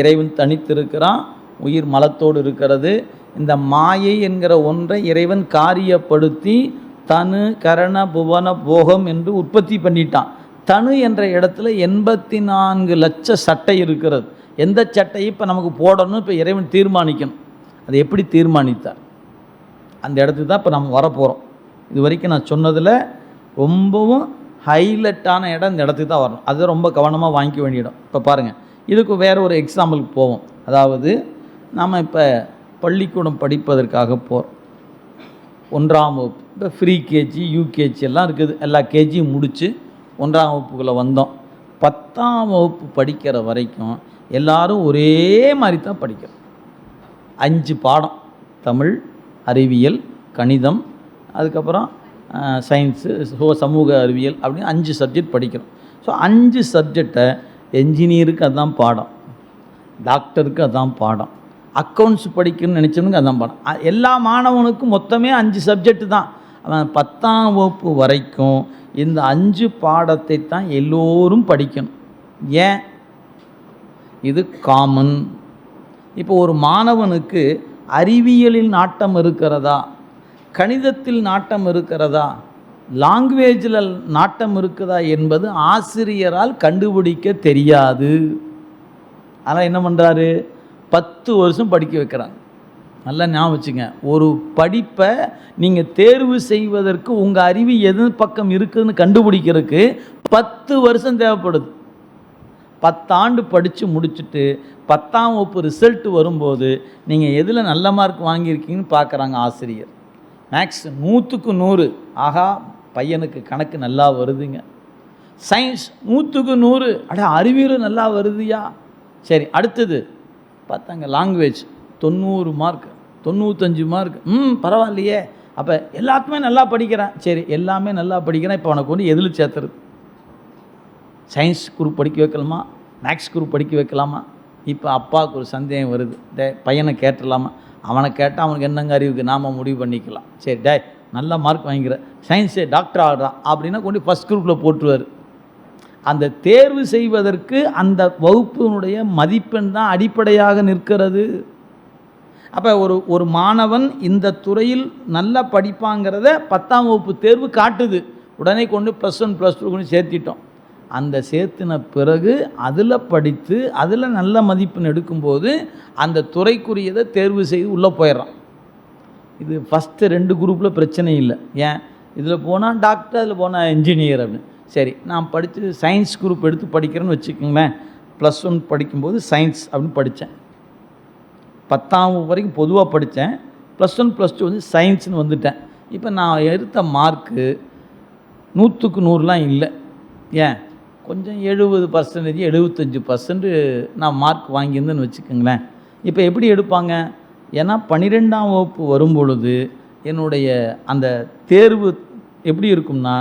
இறைவன் தனித்திருக்கிறான் உயிர் மலத்தோடு இருக்கிறது. இந்த மாயை என்கிற ஒன்றை இறைவன் காரியப்படுத்தி தனு கரண புவன போகம் என்று உற்பத்தி பண்ணிட்டான். தனு என்ற இடத்துல எண்பத்தி நான்கு லட்ச சட்டை இருக்கிறது. எந்த சட்டையை இப்போ நமக்கு போடணும் இப்போ இறைவன் தீர்மானிக்கணும். அதை எப்படி தீர்மானித்தார்? அந்த இடத்துக்கு தான் இப்போ நம்ம வரப்போகிறோம் இது வரைக்கும் நான் சொன்னதில் ரொம்பவும் ஹைலைட்டான இடம் இந்த இடத்துக்கு தான் வரணும். அது ரொம்ப கவனமாக வாங்கிக்க வேண்டிய இடம். இப்போ பாருங்கள் இதுக்கு வேறு ஒரு எக்ஸாம்பிளுக்கு போவோம். அதாவது நாம் இப்போ பள்ளிக்கூடம் படிப்பதற்காக போகிறோம் ஒன்றாம் வகுப்பு இப்போ ஃப்ரீ கேஜி யூகேஜி எல்லாம் இருக்குது. எல்லா கேஜியும் முடித்து ஒன்றாம் வகுப்புக்குள்ளே வந்தோம். பத்தாம் வகுப்பு படிக்கிற வரைக்கும் எல்லாரும் ஒரே மாதிரி தான் படிக்கிறோம். அஞ்சு பாடம். தமிழ் அறிவியல் கணிதம் அதுக்கப்புறம் சயின்ஸு சமூக அறிவியல் அப்படின்னு அஞ்சு சப்ஜெக்ட் படிக்கிறோம். ஸோ அஞ்சு சப்ஜெக்டை என்ஜினியருக்கு அதான் பாடம். டாக்டருக்கு அதான் பாடம். அக்கௌண்ட்ஸ் படிக்கணும்னு நினச்சவனுக்கு அதான் பாடம். எல்லா மாணவனுக்கும் மொத்தமே அஞ்சு சப்ஜெக்ட் தான். அவன் பத்தாம் வகுப்பு வரைக்கும் இந்த அஞ்சு பாடத்தை தான் எல்லோரும் படிக்கணும். ஏன்? இது காமன் இப்போ ஒரு மாணவனுக்கு அறிவியலில் நாட்டம் இருக்கிறதா? கணிதத்தில் நாட்டம் இருக்கிறதா? லாங்குவேஜில் நாட்டம் இருக்குதா என்பது ஆசிரியரால் கண்டுபிடிக்க தெரியாது. ஆனால் என்ன பண்ணுறாரு பத்து வருஷம் படிக்க வைக்கிறாங்க. நல்லா ஞாபகம் வச்சுங்க. ஒரு படிப்பை நீங்கள் தேர்வு செய்வதற்கு உங்கள் அறிவு எது பக்கம் இருக்குதுன்னு கண்டுபிடிக்கிறதுக்கு பத்து வருஷம் தேவைப்படுது. பத்தாண்டு படித்து முடிச்சுட்டு பத்தாம் வகுப்பு ரிசல்ட் வரும்போது நீங்கள் எதில் நல்ல மார்க் வாங்கியிருக்கீங்கன்னு பார்க்குறாங்க ஆசிரியர். மேக்ஸ் நூற்றுக்கு நூறு. ஆகா பையனுக்கு கணக்கு நல்லா வருதுங்க. சயின்ஸ் நூற்றுக்கு நூறு. அட அறிவியல் நல்லா வருதுயா? சரி அடுத்தது. பார்த்தாங்க லாங்குவேஜ் தொண்ணூறு மார்க் தொண்ணூத்தஞ்சு மார்க் ம் பரவாயில்லையே. அப்போ எல்லாத்துமே நல்லா படிக்கிறேன். சரி எல்லாமே நல்லா படிக்கிறேன். இப்போ அவனை கொண்டு எதில் சேர்த்துறது? சயின்ஸ் குரூப் படிக்க வைக்கலாமா? மேக்ஸ் குரூப் படிக்க வைக்கலாமா? இப்போ அப்பாவுக்கு ஒரு சந்தேகம் வருது. டே பையனை கேட்டுடலாமா அவனை கேட்டால் அவனுக்கு என்னங்க அறிவுக்கு? நாம் முடிவு பண்ணிக்கலாம். சரி டே நல்ல மார்க் வாங்கிக்கிற. சயின்ஸே டாக்டர் ஆகிறான் அப்படின்னா கொண்டு ஃபஸ்ட் குரூப்பில் போட்டுருவார். அந்த தேர்வு செய்வதற்கு அந்த வகுப்பினுடைய மதிப்பெண் தான் அடிப்படையாக நிற்கிறது. அப்போ ஒரு ஒரு மாணவன் இந்த துறையில் நல்லா படிப்பாங்கிறத பத்தாம் வகுப்பு தேர்வு காட்டுது. உடனே கொண்டு ப்ளஸ் ஒன் ப்ளஸ் டூ கொண்டு சேர்த்திட்டோம். அந்த சேர்த்தின பிறகு அதில் படித்து அதில் நல்ல மதிப்பெண் எடுக்கும்போது அந்த துறைக்குரியதை தேர்வு செய்து உள்ளே போயிடுறான். இது ஃபஸ்ட்டு ரெண்டு குரூப்பில் பிரச்சனை இல்லை. ஏன்? இதில் போனால் டாக்டர் அதில் போனால் இன்ஜினியர் அப்படின்னு. சரி நான் படித்து சயின்ஸ் குரூப் எடுத்து படிக்கிறேன்னு வச்சுக்கோங்களேன். ப்ளஸ் ஒன் படிக்கும்போது சயின்ஸ் அப்படின்னு படித்தேன் பத்தாம் வரைக்கும் பொதுவாக படித்தேன் ப்ளஸ் ஒன் ப்ளஸ் டூ வந்து சயின்ஸ்னு வந்துட்டேன். இப்போ நான் எடுத்த மார்க்கு நூற்றுக்கு நூறுலாம் இல்லை. ஏன்? கொஞ்சம் எழுபது பர்சன்டேஜ் எழுபத்தஞ்சி பர்சன்ட் நான் மார்க் வாங்கியிருந்தேன்னு வச்சுக்கோங்களேன். இப்போ எப்படி எடுப்பாங்க? ஏன்னா பன்னிரெண்டாம் வகுப்பு வரும் பொழுது என்னுடைய அந்த தேர்வு எப்படி இருக்கும்னா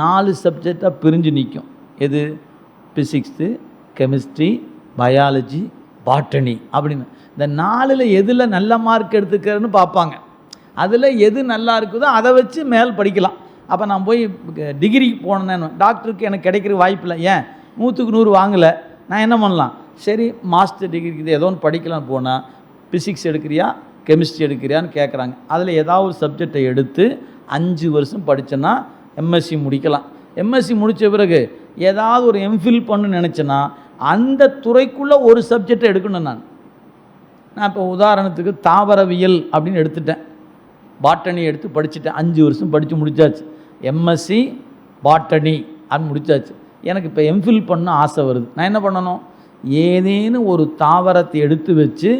நாலு சப்ஜெக்டாக பிரிஞ்சு நிற்கும் எது? ஃபிசிக்ஸு கெமிஸ்ட்ரி பயாலஜி பாட்டனி அப்படின்னு. இந்த நாலில் எதில் நல்ல மார்க் எடுத்துக்கிறேன்னு பார்ப்பாங்க. அதில் எது நல்லா இருக்குதோ அதை வச்சு மேல் படிக்கலாம். அப்போ நான் போய் டிகிரிக்கு போனேன்னு டாக்டருக்கு எனக்கு கிடைக்கிற வாய்ப்பு இல்லை. ஏன்? நூற்றுக்கு நூறு வாங்கலை. நான் என்ன பண்ணலாம்? சரி மாஸ்டர் டிகிரிக்கு ஏதோ ஒன்று படிக்கலாம்னு போனால் ஃபிசிக்ஸ் எடுக்கிறியா? கெமிஸ்ட்ரி எடுக்கிறியான்னு கேட்குறாங்க அதில் ஏதாவது ஒரு சப்ஜெக்டை எடுத்து அஞ்சு வருஷம் படித்தேன்னா எம்எஸ்சி முடிக்கலாம். எம்எஸ்சி முடித்த பிறகு ஏதாவது ஒரு எம்ஃபில் பண்ணு நினச்சேன்னா அந்த துறைக்குள்ளே ஒரு சப்ஜெக்டை எடுக்கணும் நான். நான் இப்போ உதாரணத்துக்கு தாவரவியல் அப்படின்னு எடுத்துட்டேன். பாட்டனி எடுத்து படிச்சுட்டேன். அஞ்சு வருஷம் படித்து முடிச்சாச்சு. எம்எஸ்சி பாட்டனி அப்படின்னு முடித்தாச்சு எனக்கு இப்போ எம்ஃபில் பண்ண ஆசை வருது. நான் என்ன பண்ணணும்? ஏதேனும் ஒரு தாவரத்தை எடுத்து வச்சு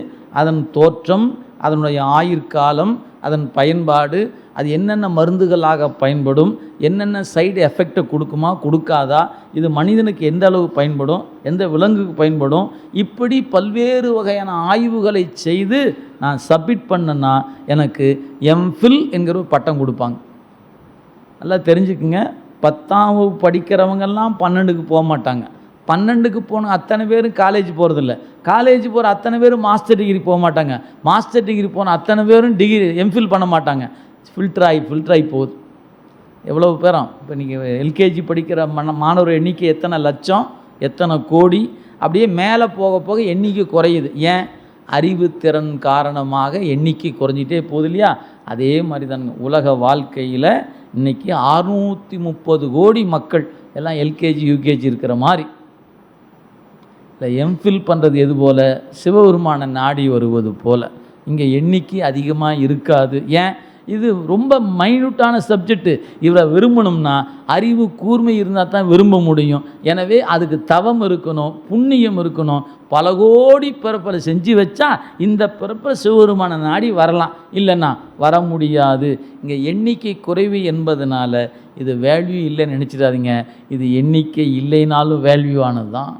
அதன் தோற்றம் அதனுடைய ஆயுட்காலம் அதன் பயன்பாடு அது என்னென்ன மருந்துகளாக பயன்படும் என்னென்ன சைடு எஃபெக்டை கொடுக்குமா கொடுக்காதா இது மனிதனுக்கு எந்த அளவு பயன்படும் எந்த விலங்குக்கு பயன்படும் இப்படி பல்வேறு வகையான ஆய்வுகளை செய்து நான் சப்மிட் பண்ணேன்னா எனக்கு எம்ஃபில் என்கிற ஒரு பட்டம் கொடுப்பாங்க. நல்லா தெரிஞ்சுக்குங்க. பத்தாம் வகுப்பு படிக்கிறவங்கெல்லாம் பன்னெண்டுக்கு போக மாட்டாங்க. பன்னெண்டுக்கு போன அத்தனை பேரும் காலேஜ் போகிறதில்ல காலேஜ் போகிற அத்தனை பேரும் மாஸ்டர் டிகிரி போக மாட்டாங்க. மாஸ்டர் டிகிரி போன அத்தனை பேரும் டிகிரி எம்ஃபில் பண்ண மாட்டாங்க. ஃபில்டர் ஆகி ஃபில்டர் ஆகி போகுது. எவ்வளோ பேரும்? இப்போ நீங்கள் எல்கேஜி படிக்கிற மன மாணவர் எண்ணிக்கை எத்தனை லட்சம்? எத்தனை கோடி? அப்படியே மேலே போக போக எண்ணிக்கை குறையுது. ஏன்? அறிவுத்திறன் காரணமாக எண்ணிக்கை குறைஞ்சிட்டே போகுது இல்லையா? அதே மாதிரி தானுங்க. உலக வாழ்க்கையில் இன்றைக்கி அறுநூற்றி முப்பது கோடி மக்கள். எல்லாம் எல்கேஜி யூகேஜி இருக்கிற மாதிரி. இல்லை எம்ஃபில் பண்ணுறது எது போல்? சிவபெருமான நாடி வருவது போல். இங்கே எண்ணிக்கை அதிகமாக இருக்காது. ஏன்? இது ரொம்ப மைனூட்டான சப்ஜெக்ட்டு இவரை விரும்பணும்னா அறிவு கூர்மை இருந்தால் தான் விரும்ப முடியும். எனவே அதுக்கு தவம் இருக்கணும் புண்ணியம் இருக்கணும். பல கோடி பிறப்பில் செஞ்சு வச்சா இந்த பிறப்பில் சிவபெருமான நாடி வரலாம். இல்லைன்னா வர முடியாது. இங்கே எண்ணிக்கை குறைவு என்பதனால இது வேல்யூ இல்லைன்னு நினச்சிடாதீங்க. இது எண்ணிக்கை இல்லைனாலும் வேல்யூ ஆனது தான்